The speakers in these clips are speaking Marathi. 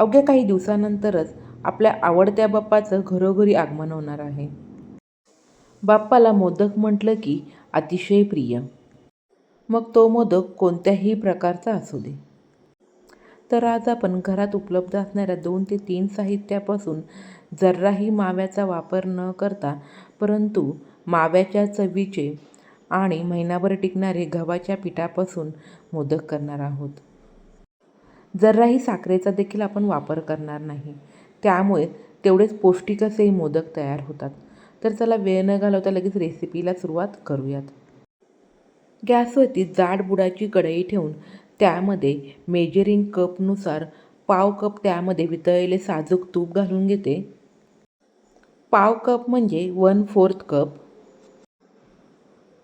अवघ्या काही दिवसानंतरच आपल्या आवडत्या बाप्पाचं घरोघरी आगमन होणार आहे. बाप्पाला मोदक म्हटलं की अतिशय प्रिय. मग तो मोदक कोणत्याही प्रकारचा असू दे. तर आज आपण घरात उपलब्ध असणाऱ्या दोन ते तीन साहित्यापासून जर्राही माव्याचा वापर न करता परंतु माव्याच्या चवीचे आणि महिनाभर टिकणारे गव्हाच्या पिठापासून मोदक करणार आहोत. जराही साखरेचा देखील आपण वापर करणार नाही. त्यामुळे तेवढेच पौष्टिक असेही मोदक तयार होतात. तर चला वेळ न घालवता लगेच रेसिपीला सुरुवात करूयात. गॅसवरती जाड बुडाची कढई ठेवून त्यामध्ये मेजरिंग कपनुसार पाव कप त्यामध्ये वितळलेले साजूक तूप घालून घेते. पाव कप म्हणजे वन फोर्थ कप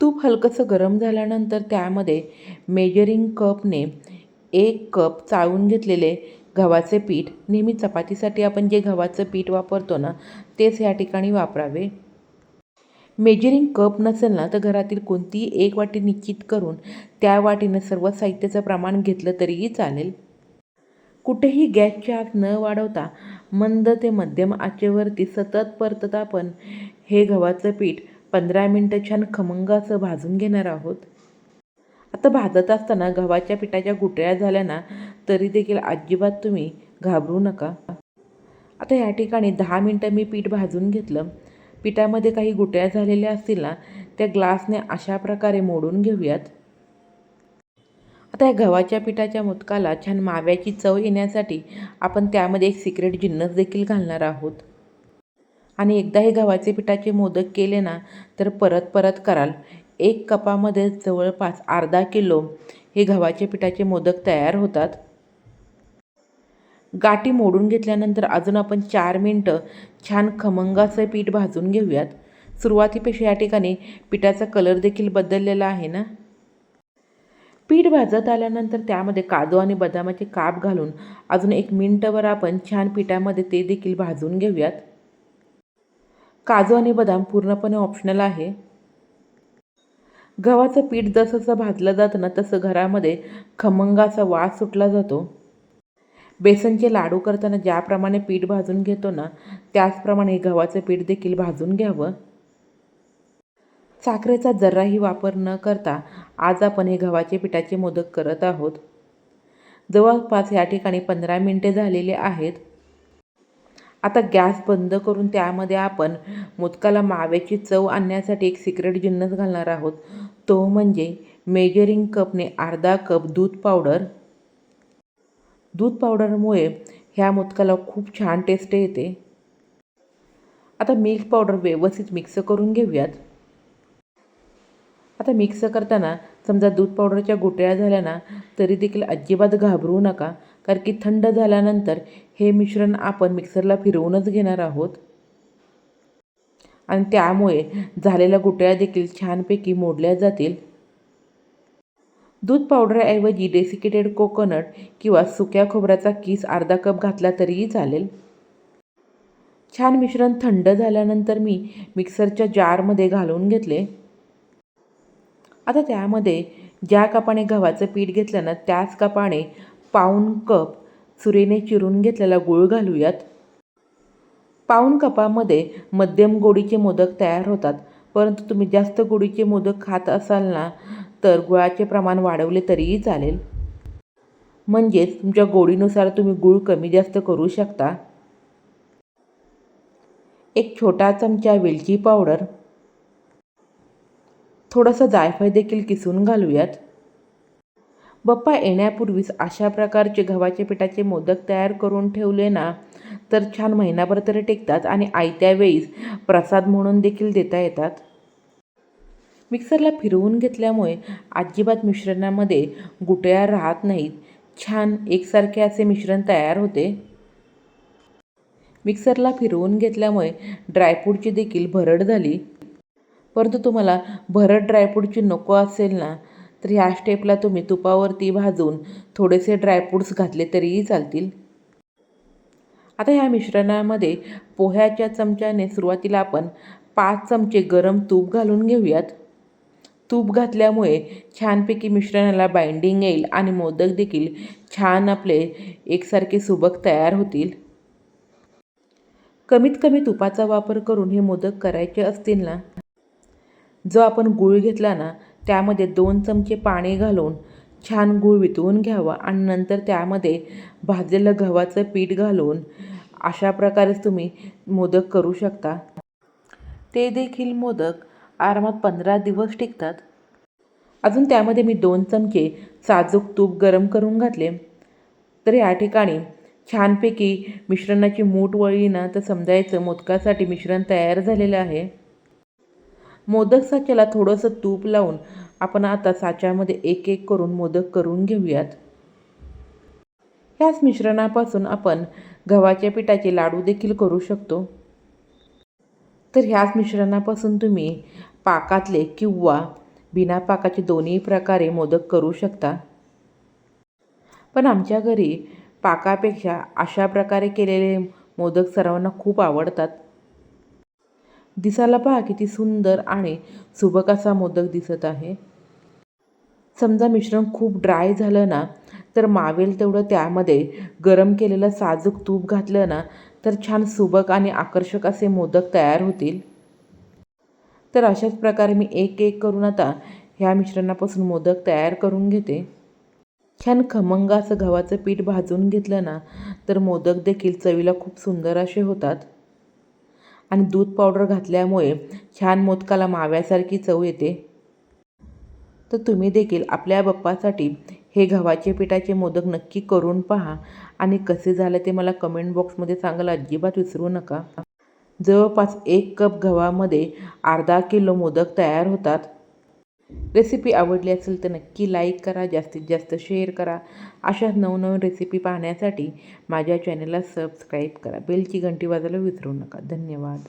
तूप हलकंसं गरम झाल्यानंतर त्यामध्ये मेजरिंग कपने एक कप चाळून घेतलेले गव्हाचे पीठ. नेहमी चपातीसाठी आपण जे गव्हाचं पीठ वापरतो ना तेच या ठिकाणी वापरावे. मेजरिंग कप नसेल ना तर घरातील कोणतीही एक वाटी निश्चित करून त्या वाटीनं सर्व साहित्याचं प्रमाण घेतलं तरीही चालेल. कुठेही गॅसची आग न वाढवता मंद ते मध्यम आचेवरती सतत परतत आपण हे गव्हाचं पीठ पंधरा मिनटं छान खमंग असं भाजून घेणार आहोत. आता भाजत असताना गव्हाच्या पिठाच्या गुटळ्या झाल्या ना तरी देखील अजिबात तुम्ही घाबरू नका. आता या ठिकाणी दहा मिनटं मी पीठ भाजून घेतलं. पिठामध्ये काही गुटळ्या झालेल्या असतील ना त्या ग्लासने अशा प्रकारे मोडून घेऊयात. आता या गव्हाच्या पिठाच्या मुतकाला छान माव्याची चव येण्यासाठी आपण त्यामध्ये एक सिक्रेट जिन्नस देखील घालणार आहोत. आणि एकदा हे गव्हाचे पिठाचे मोदक केले ना तर परत परत कराल. एक कपामध्ये जवळपास अर्धा किलो हे गव्हाच्या पिठाचे मोदक तयार होतात. गाठी मोडून घेतल्यानंतर अजून आपण चार मिनटं छान खमंगाचं पीठ भाजून घेऊयात. सुरुवातीपेक्षा या ठिकाणी पिठाचा कलर देखील बदललेला आहे ना? पीठ भाजत आल्यानंतर त्यामध्ये काजू आणि बदामाचे काप घालून अजून एक मिनटंवर आपण छान पिठामध्ये ते देखील भाजून घेऊयात. काजू आणि बदाम पूर्णपणे ऑप्शनल आहे. गव्हाचं पीठ जसं भाजलं जातं ना तसं घरामध्ये खमंगाचा वास सुटला जातो. बेसनचे लाडू करताना ज्याप्रमाणे पीठ भाजून घेतो ना त्याचप्रमाणे गव्हाचं पीठ देखील भाजून घ्यावं. साखरेचा जराही वापर न करता आज आपण हे गव्हाचे पिठाचे मोदक करत आहोत. जवळपास या ठिकाणी पंधरा मिनटे झालेले आहेत. आता गॅस बंद करून त्यामध्ये आपण मोदकाला माव्याची चव आणण्यासाठी एक सिक्रेट जिन्नस घालणार आहोत. तो म्हणजे मेजरिंग कपने अर्धा कप दूध पावडर. दूध पावडरमुळे ह्या मुदकाला खूप छान टेस्ट येते. आता मिल्क पावडर व्यवस्थित मिक्स करून घेऊयात. आता मिक्स करताना समजा दूध पावडरच्या गुटळ्या झाल्या ना तरी देखील अजिबात घाबरू नका कारण की थंड झाल्यानंतर हे मिश्रण आपण मिक्सरला फिरवूनच घेणार आहोत. आणि त्यामुळे झालेल्या गुटळ्या देखील छानपैकी मोडल्या जातील. दूध पावडरऐवजी डेसिकेटेड कोकोनट किंवा सुक्या खोबऱ्याचा किस अर्धा कप घातला तरीही चालेल. छान मिश्रण थंड झाल्यानंतर मी मिक्सरच्या जारमध्ये घालून घेतले. आता त्यामध्ये ज्या कपाने गव्हाचं पीठ घेतलं ना त्याच कपाने पाऊण कप सुरेने चिरून घेतलेला गूळ घालूयात. पाऊण कपामध्ये मध्यम गोडीचे मोदक तयार होतात. परंतु तुम्ही जास्त गोडीचे मोदक खात असाल ना तर गुळाचे प्रमाण वाढवले तरीही चालेल. म्हणजेच तुमच्या गोडीनुसार तुम्ही गूळ कमी जास्त करू शकता. एक छोटा चमचा वेलची पावडर. थोडंसं जायफळ देखील किसून घालूयात. बप्पा येण्यापूर्वीच अशा प्रकारचे गव्हाच्या पिठाचे मोदक तयार करून ठेवले ना तर छान महिनाभर तरी टेकतात आणि आयत्या वेळीस प्रसाद म्हणून देखील देता येतात. मिक्सरला फिरवून घेतल्यामुळे अजिबात मिश्रणामध्ये गुटळ्या राहत नाहीत. छान एकसारखे असे मिश्रण तयार होते. मिक्सरला फिरवून घेतल्यामुळे ड्रायफ्रूटची देखील भरड झाली. परंतु तुम्हाला भरड ड्रायफ्रूटची नको असेल ना तर ह्या स्टेपला तुम्ही तुपावरती भाजून थोडेसे ड्रायफ्रूट्स घातले तरीही चालतील. आता ह्या मिश्रणामध्ये पोह्याच्या चमच्याने सुरुवातीला आपण पाच चमचे गरम तूप घालून घेऊयात. तूप घातल्यामुळे छानपैकी मिश्रणाला बाइंडिंग येईल आणि मोदक देखील छान आपले एकसारखे सुबक तयार होतील. कमीत कमी तुपाचा वापर करून हे मोदक करायचे असतील ना? जो आपण गूळ घेतला ना त्यामध्ये दोन चमचे पाणी घालून छान गूळ वितळून घ्यावा आणि नंतर त्यामध्ये भाजलेलं गव्हाचं पीठ घालून अशा प्रकारेच तुम्ही मोदक करू शकता. ते देखील मोदक आरामात पंधरा दिवस टिकतात. अजून त्यामध्ये मी दोन चमचे साजूक तूप गरम करून घातले. तर या ठिकाणी छानपैकी मिश्रणाची मूठ वळली ना तर समजायचं मोदकासाठी मिश्रण तयार झालेलं आहे. मोदक साच्याला थोडंसं तूप लावून आपण आता साच्यामध्ये एक एक करून मोदक करून घेऊयात. ह्याच मिश्रणापासून आपण गव्हाच्या पिठाचे लाडू देखील करू शकतो. तर ह्याच मिश्रणापासून तुम्ही पाकातले किंवा बिना पाकाचे दोन्ही प्रकारे मोदक करू शकता. पण आमच्या घरी पाकापेक्षा अशा प्रकारे केलेले मोदक सर्वांना खूप आवडतात. दिसायला पहा किती सुंदर आणि सुबक असा मोदक दिसत आहे. समजा मिश्रण खूप ड्राय झालं ना तर मावेल तेवढं त्यामध्ये गरम केलेलं साजूक तूप घातलं ना तर छान सुबक आणि आकर्षक असे मोदक तयार होतील. तर अशाच प्रकारे मी एक एक करून आता ह्या मिश्रणापासून मोदक तयार करून घेते. छान खमंग असं गव्हाचं पीठ भाजून घेतलं ना तर मोदक देखील चवीला खूप सुंदर असे होतात. आणि दूध पावडर घातल्यामुळे छान मोदकाला माव्यासारखी चव येते. तर तुम्ही देखील आपल्या बाप्पासाठी हे गव्हाचे पिठाचे मोदक नक्की करून पहा आणि कसे झाले ते मला कमेंट बॉक्समध्ये सांगायला अजिबात विसरू नका. जवळपास एक कप गव्हामध्ये अर्धा किलो मोदक तयार होतात. रेसिपी आवडली असेल तर नक्की लाईक करा जास्तीत जास्त शेअर करा. अशा नवनवीन रेसिपी पाहण्यासाठी माझ्या चॅनलला सबस्क्राईब करा. बेलची घंटी वाजायला विसरू नका. धन्यवाद.